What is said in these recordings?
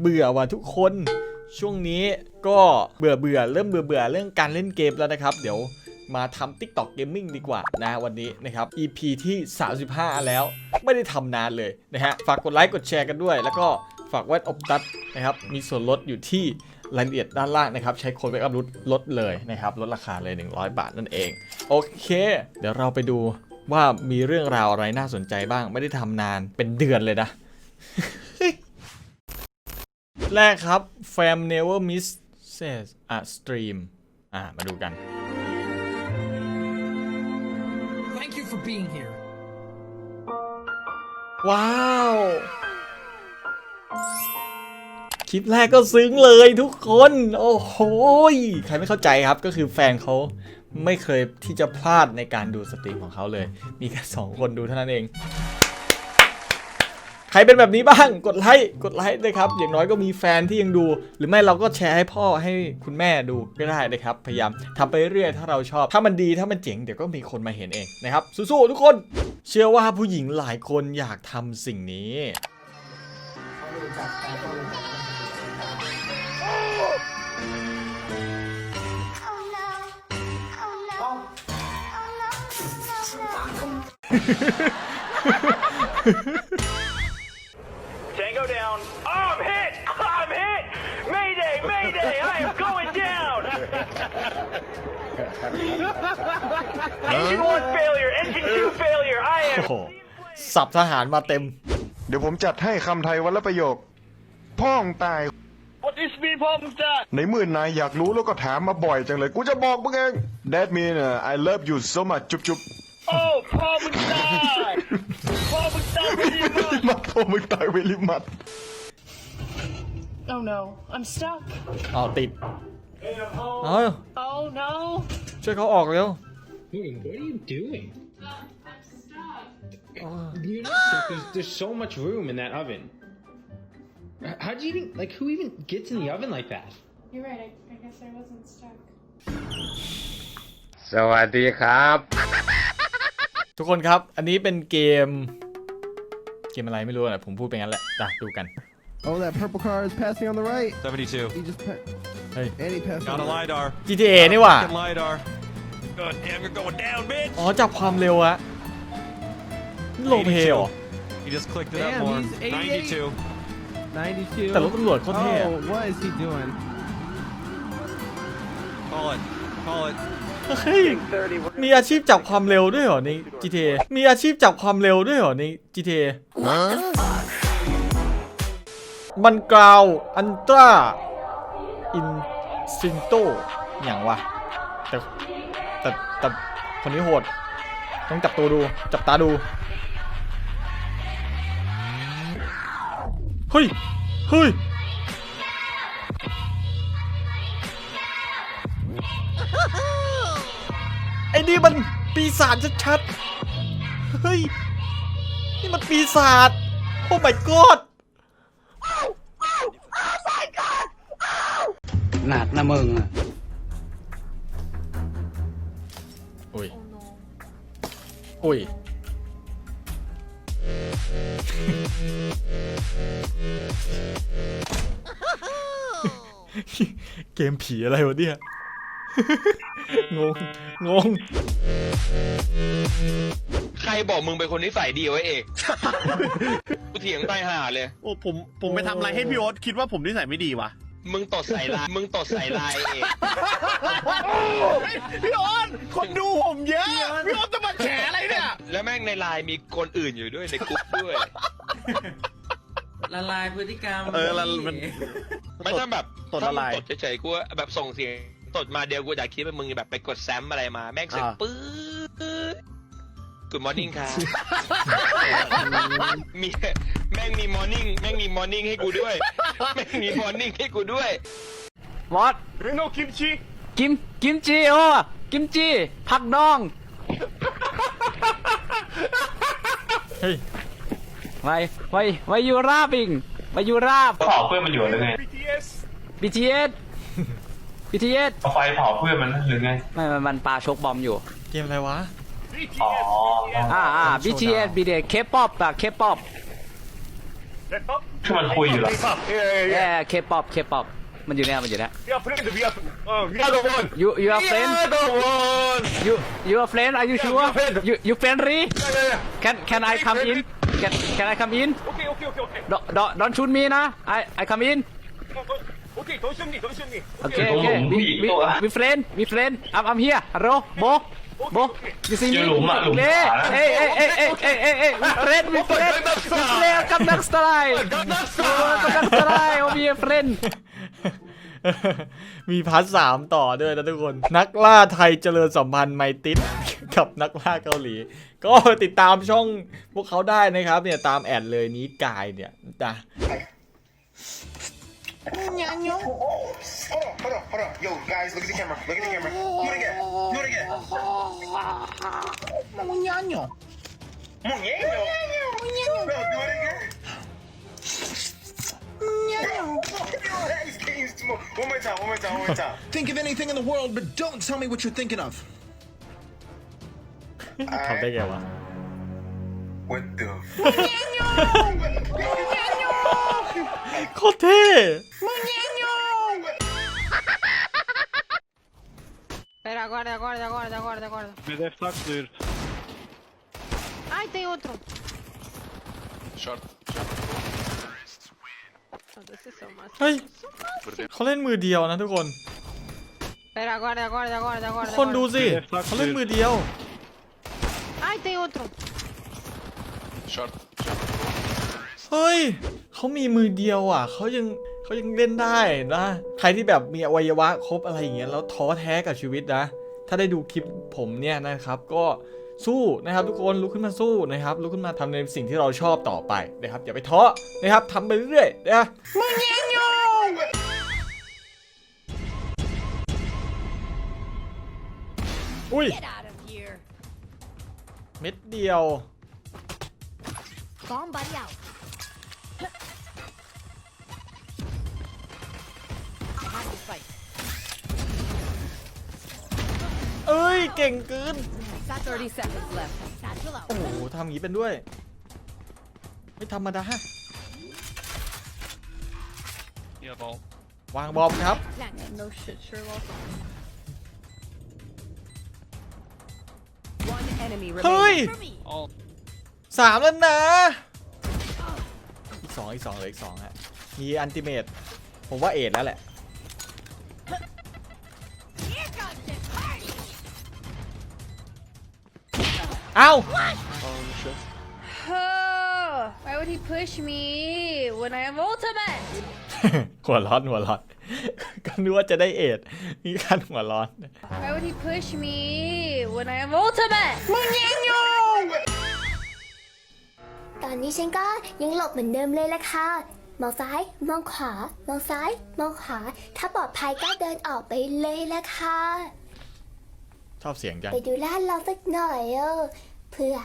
เบื่อว่ะทุกคนช่วงนี้ก็เบื่อเบื่อเริ่มเบื่อเบื่อเรื่องการเล่นเกมแล้วนะครับ เดี๋ยวมาทำ TikTok Gaming ดีกว่านะวันนี้นะครับ EP ที่ 35 แล้วไม่ได้ทำนานเลยนะฮะ ฝากกดไลค์กดแชร์กันด้วย แล้วก็ฝากแว่นอบตัดนะครับ มีส่วนลดอยู่ที่รายละเอียดด้านล่างนะครับ ใช้โค้ดเวกับลดลดเลยนะครับ ลดราคาเลย 100 บาทนั่นเอง โอเค เดี๋ยวเราไปดูว่ามีเรื่องราวอะไรน่าสนใจบ้าง ไม่ได้ทำนานเป็นเดือนเลยนะ แรกครับ Fam Never Miss Says a Stream อ่า มาดูกัน Thank you for being here. ว้าว คลิปแรกก็ซึ้งเลยทุกคน โอ้โหยใครไม่เข้าใจครับก็คือแฟนเขาไม่เคยที่จะพลาดในการดูสตรีมของเขาเลย มีแค่สองคนดูเท่านั้นเองใค รเป็นแบบนี้บ้างกดไลค์กดไลค์นะครับ อย่างน้อยก็มีแฟนที่ยังดู หรือไม่เราก็แชร์ให้พ่อให้คุณแม่ดูก็ได้นะครับ พยายามทำไปเรื่อยๆถ้าเราชอบ ถ้ามันดีถ้ามันเจ๋งเดี๋ยวก็มีคนมาเห็นเองนะครับสู้ๆทุกคน เชื่อว่าผู้หญิงหลายคนอยากทำสิ่งนี้ Engine one failure. Engine two failure. I โอ้ am. โหสับทหารมาเต็ม เดี๋ยวผมจัดให้คำไทยวันละประโยค พ่องตาย What this mean, Paul Mukhtar? ในมื่อนายอยากรู้แล้วก็ถามมาบ่อยจังเลย กูจะบอกมึงเอง That mean uh, I love you so much จุ๊บจุ๊บ Oh, Paul Mukhtar! Paul Mukhtar, really มาโทรมึงตายเวลิมัด Oh no, I'm stuck. เอาติด เอา Oh no. ช่วยเขาออกเร็ว Dude, what are you doing? I'm stuck. You're not stuck. There's, there's so much room in that oven. H- How'd you even like? Who even gets in the oven like that? You're right, I, I guess I wasn't stuck. สวัสดีครับ ทุกคนครับ อันนี้เป็นเกม เกมอะไรไม่รู้นะผมพูดไปงั้นแหละจ้ะดูกัน Oh, that purple car is passing on the right. 72. He just pa- Hey. and he passed Got on a the right. LiDAR. GTA นี่หว่า Fucking LiDAR. God damn, you're going down, bitch! อ๋อจับความเร็วอะนี่โลเพเหรอ He just clicked it up Damn, more. he's 88. 92. 92. แต่รถตำรวจโคตรเท่อะ Oh, what is he doing? Call it. Call it. เฮ้ยมีอาชีพจับความเร็วด้วยเหรอใน GTA มีอาชีพจับความเร็วด้วยเหรอใน GTA มันกราวอันตราอินซินโตอย่างวะแต่ แต่แต่คนนี้โหด ต้องจับตัวดู จับตาดู เฮ้ย เฮ้ย ไอ้นี่มันปีศาจชัดๆ เฮ้ย นี่มันปีศาจ โอ้ my god หนักนะมึงอะ อุ้ย อุ้ย เกมผีอะไรวะเนี่ย งง งง ใครบอกมึงเป็นคนนิสัยดีไว้เอก กูเถียงตายห่าเลย โอ้ผมผมไปทำอะไรให้พี่โอ๊ตคิดว่าผมนิสัยไม่ดีวะ มึงตดใส่ลายมึงตดใส่ลายเอกพี่โอ๊ตคนดูผมเยอะพี่โอ๊ตจะมาแฉอะไรเนี่ยแล้วแม่งในลายมีคนอื่นอยู่ด้วยในกลุ่มด้วย ละลายพฤติกรรมเออละมัน ไม่ต้องแบบตดละลาย ถ้มึงตดเฉยๆกูว่าแบบส่งเสียงตดมาเดียวกูอยากคิดว่ามึงแบบไปกดแซมอะไรมา แม่งเสร็จอ่า ปื๊ด กูมอร์นิ่งค่ะมีแม่งมีมอร์นิ่งแม่งมีมอร์นิ่งให้กูด้วย แม่งมีมอร์นิ่งให้กูด้วย What? Ringo kimchi? กิมกิมจิโอ้กิมจิผักดองเฮ้ยไว้ไว้ไว้ยูราบิงไว้ยูราบ เผาเพื่อนมันอยู่หรือไง BTS BTS BTS เอาไฟเผาเพื่อนมันหรือไง ไม่มันมันปลาชกบอมอยู่ เกมอะไรวะ อ๋ออ่าอ่า BTS BTS K-pop อะ K-pop ที่มันคุยอยู่เหรอ เอ Yeah, yeah, อ K-pop K-pop มันอยู่เนี่ยมันอยู่เนี่ยรับ You you are friend you you are friend are you sure you you friendly can can I come in can can I come in Okay, okay, okay, okay. don't don't don't shoot me นะ I I come in Okay don't shoot me. Don't shoot me. โอเค Okay. โอเค มีมี มีเฟรนมีเฟรนอัมอัมเฮียฮัลโหโบ บอยู่ซีเนี่หลุมอะหลุมเล่ขวานะ เอ้ยเอ้ยเอ้ยเอ้ยเอ้ยเอ้ยเอ้ยวิเฟรนวิเฟรนวิเฟรนกับนักสไตล์ Got that โอ้ side. กับนักสไตล์โอ้มีเฟรน มีพาร์ทสามต่อด้วยนะทุกคน นักล่าไทยเจริญสัมพันธ์ไมติส กับนักล่าเกาหลี ก็ติดตามช่องพวกเขาได้นะครับ เนี่ยตามแอดเลยนี้กายเนี่ยจ้ะ Oh, hold on, hold on, hold on. Yo, guys, look at the camera. Look at the camera. Do it again. Do it again. Muñaño. Muñeño. Muñeño. Do it again. One more time, one more time, one more time. Think of anything in the world, but don't tell me what you're thinking of. Alright. What the fuck? โคตรเท่ Espera, aguarda, aguarda, aguarda, aguarda, aguarda. Me deve estar clear. Ai, tem outro. Short. Oh, this is so much. เฮ้ยเขาเล่นมือเดียวนะทุกคน Espera, aguarda, aguarda, aguarda, aguarda. คนดู aguarda. สิเขาเล่นมือเดียว Ai, tem outro. Short. เฮ้ย เขามีมือเดียวอะเขายังเขายังเล่นได้นะ ใครที่แบบมีอวัยวะครบอะไรอย่างเงี้ยแล้วท้อแท้กับชีวิตนะ ถ้าได้ดูคลิปผมเนี่ยนะครับ ก็สู้นะครับทุกคนลุกขึ้นมาสู้นะครับลุกขึ้นมาทำในสิ่งที่เราชอบต่อไปนะครับอย่าไปท้อนะครับทำไปเรื่อยๆนะอุ้ยเม็ดเดียว Somebody out. เอ้ยเก่งเกิน 30 seconds left. Satchel out. โอ้โหทำอย่างนี้เป็นด้วย ไม่ธรรมดา Yeah, ball. วางบอมครับ No shit, sure welcome. One enemy เฮ้ย remaining. All. สามแล้วนะ อีกสองอีกสองเหลืออีกสองฮะ มีอันติเมตผมว่าเอ็ดแล้วแหละ เอ้า Oh, why would he push me when I have ultimate? หัวร้อนหัวร้อน ก็นึกว่าจะได้เอ็ดมีการหัวร้อน Why would he push me when I have ultimate? ตอนนี้ฉันก็ยังหลบเหมือนเดิมเลยละค่ะ มองซ้าย มองขวา มองซ้าย มองขวา ถ้าปลอดภัยก็เดินออกไปเลยละค่ะช อบเสียงจัง ไปดูลาดเราสักหน่อยเออเพื่อ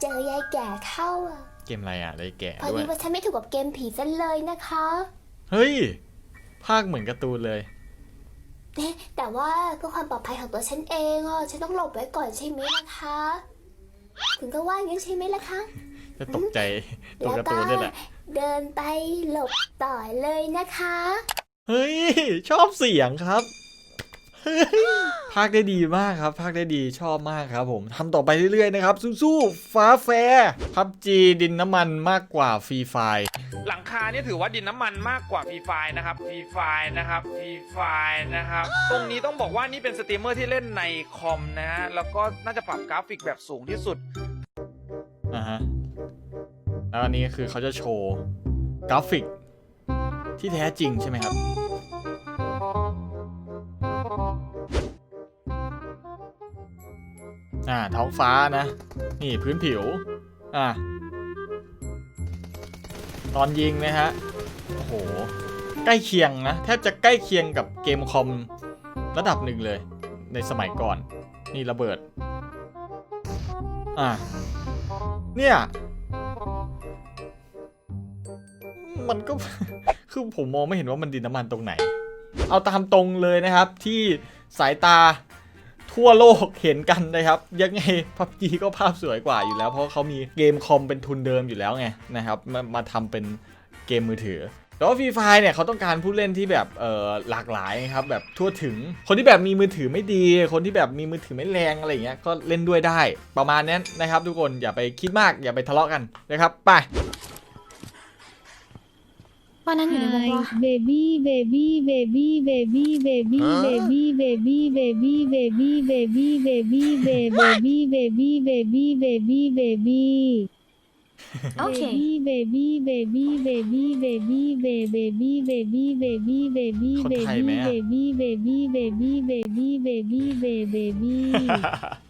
เจอยายแก่เข้าอะเกมอะไรอะได้แก่พอด้วดีย ว่าฉันไม่ถูกกับเกมผีซะเลยนะคะเฮ้ย ภาคเหมือนการ์ตูนเลย เอ๊ะแต่ว่าเพื่อความปลอดภัยของตัวฉันเองอะฉันต้องหลบไว้ก่อนใช่ไหมล่ะคะ คุณก็ว่างั้นใช่ไหมล่ะคะ จะตกใจตัวแล้วการ์ก็ตูนนี่แหละ เดินไปหลบต่อเลยนะคะ เฮ้ย ชอบเสียงครับเฮ้ย ภาคได้ดีมากครับ ภาคได้ดีชอบมากครับผมทำต่อไปเรื่อยๆนะครับ สู้ๆ ฟ้าแฟร์พับจีดินน้ำมันมากกว่าฟรีไฟหลังคาเนี่ยถือว่าดินน้ำมันมากกว่าฟรีไฟนะครับฟรีไฟนะครับฟรีไฟนะครับ ตรงนี้ต้องบอกว่านี่เป็นสตรีมเมอร์ที่เล่นในคอมนะฮะ แล้วก็น่าจะปรับกราฟิกแบบสูงที่สุด อ่าฮะ แล้วอันนี้คือเขาจะโชว์กราฟิกที่แท้จริงใช่ไหมครับ อ่าท้องฟ้านะ นี่พื้นผิว อ่าตอนยิงนะฮะ โอ้โห ใกล้เคียงนะ แทบจะใกล้เคียงกับเกมคอมระดับหนึ่งเลย ในสมัยก่อน นี่ระเบิด อ่าเนี่ย มันก็ คือผมมองไม่เห็นว่ามันดินน้ำมันตรงไหน เอาตามตรงเลยนะครับที่สายตา ทั่วโลกเห็นกันนะครับ ยังไงพับจีก็ภาพสวยกว่าอยู่แล้ว เพราะเขามีเกมคอมเป็นทุนเดิมอยู่แล้วไงนะครับมามาทำเป็นเกมมือถือแต่ว่าฟรีไฟเนี่ยเขาต้องการผู้เล่นที่แบบเออหลากหลายครับแบบทั่วถึง คนที่แบบมีมือถือไม่ดี คนที่แบบมีมือถือไม่แรงอะไรเงี้ยก็เล่นด้วยได้ ประมาณนั้นนะครับ ทุกคนอย่าไปคิดมากอย่าไปทะเลาะกันนะครับไป วันนั้นอยู่ในวงว่า เบบี้เบบี้เบบี้เบบี้เบบี้เบบี้เบบี้เบบี้เบบี้เบบี้เบบี้เบบี้เบบี้เบบี้เบบี้เบบี้โอเคเบบี้เบบี้เบบี้เบบี้เบบี้เบบี้เบบี้เบบี้เบบี้คนไทยไหมอะเบบี้เบบี้เบบี้เบบี้เบบี้เบเบบี้เบบี้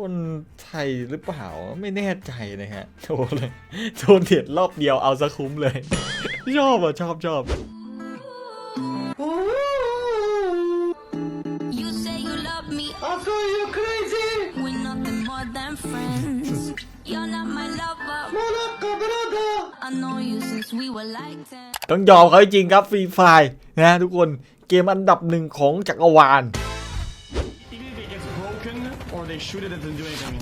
คนไทยหรือเปล่าไม่แน่ใจนะฮะโทรเลยโทรเด็ดรอบเดียวเอาซะคุ้มเลย ชอบอะชอบชอบ You say you love me I feel you crazy We're nothing more than friends You're not my lover I know you since we were like 10ต้องยอมเขาจริงครับฟรีไฟนะทุกคนเกมอันดับหนึ่งของจักรวาล or they shoot it, it doesn't do anything.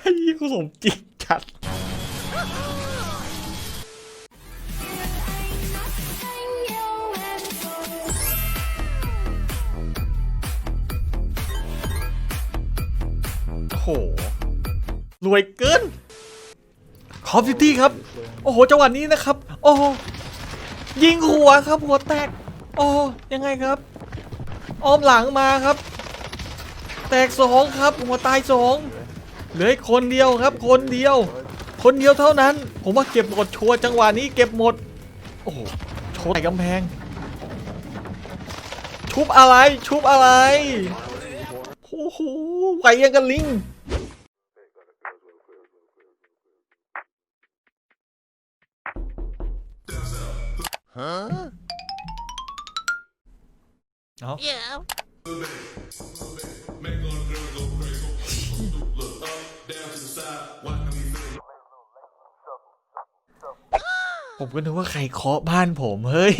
ไอ้ยี่กูสมจริงจัด วยเกินคอฟฟิตี้ครับ โอ้โหจังหวะนี้นะครับ โอ้ยิงหัวครับ หัวแตก โอ้ยังไงครับ อ้อมหลังมาครับ แตกสองครับ หัวตายสองเหลือคนเดียวครับ คนเดียว คนเดียวเท่านั้น ผมว่าเก็บหมดชัวร์จังหวะนี้เก็บหมด โอ้โหโชว์ใส่กำแพง ชุบอะไร ชุบอะไรโอ้โหไหวยังกันลิง เอาผมก็นึกว่าใครเคาะบ้านผมเฮ้ย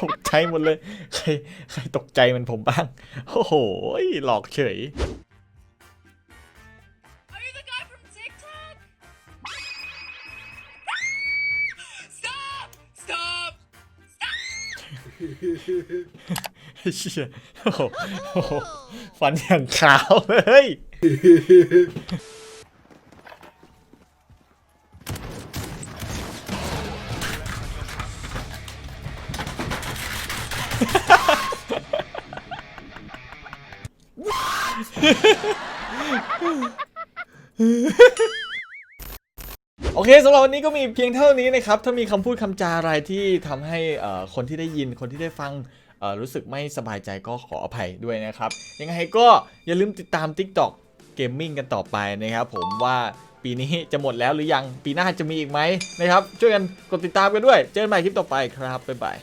ตกใจหมดเลย ใครใครตกใจเหมันผมบ้าง โอ้โหหลอกเฉย เชี่ยโอ้โหฟันอย่างขาวเลย เคสำหรับวันนี้ก็มีเพียงเท่านี้นะครับ ถ้ามีคำพูดคำจาอะไรที่ทำให้คนที่ได้ยินคนที่ได้ฟังรู้สึกไม่สบายใจก็ขออภัยด้วยนะครับ ยังไงก็อย่าลืมติดตาม TikTok Gaming กันต่อไปนะครับผมว่าปีนี้จะหมดแล้วหรือยังปีหน้าจะมีอีกไหมนะครับ ช่วยกันกดติดตามกันด้วย เจอกันใหม่คลิปต่อไปครับบ๊ายบาย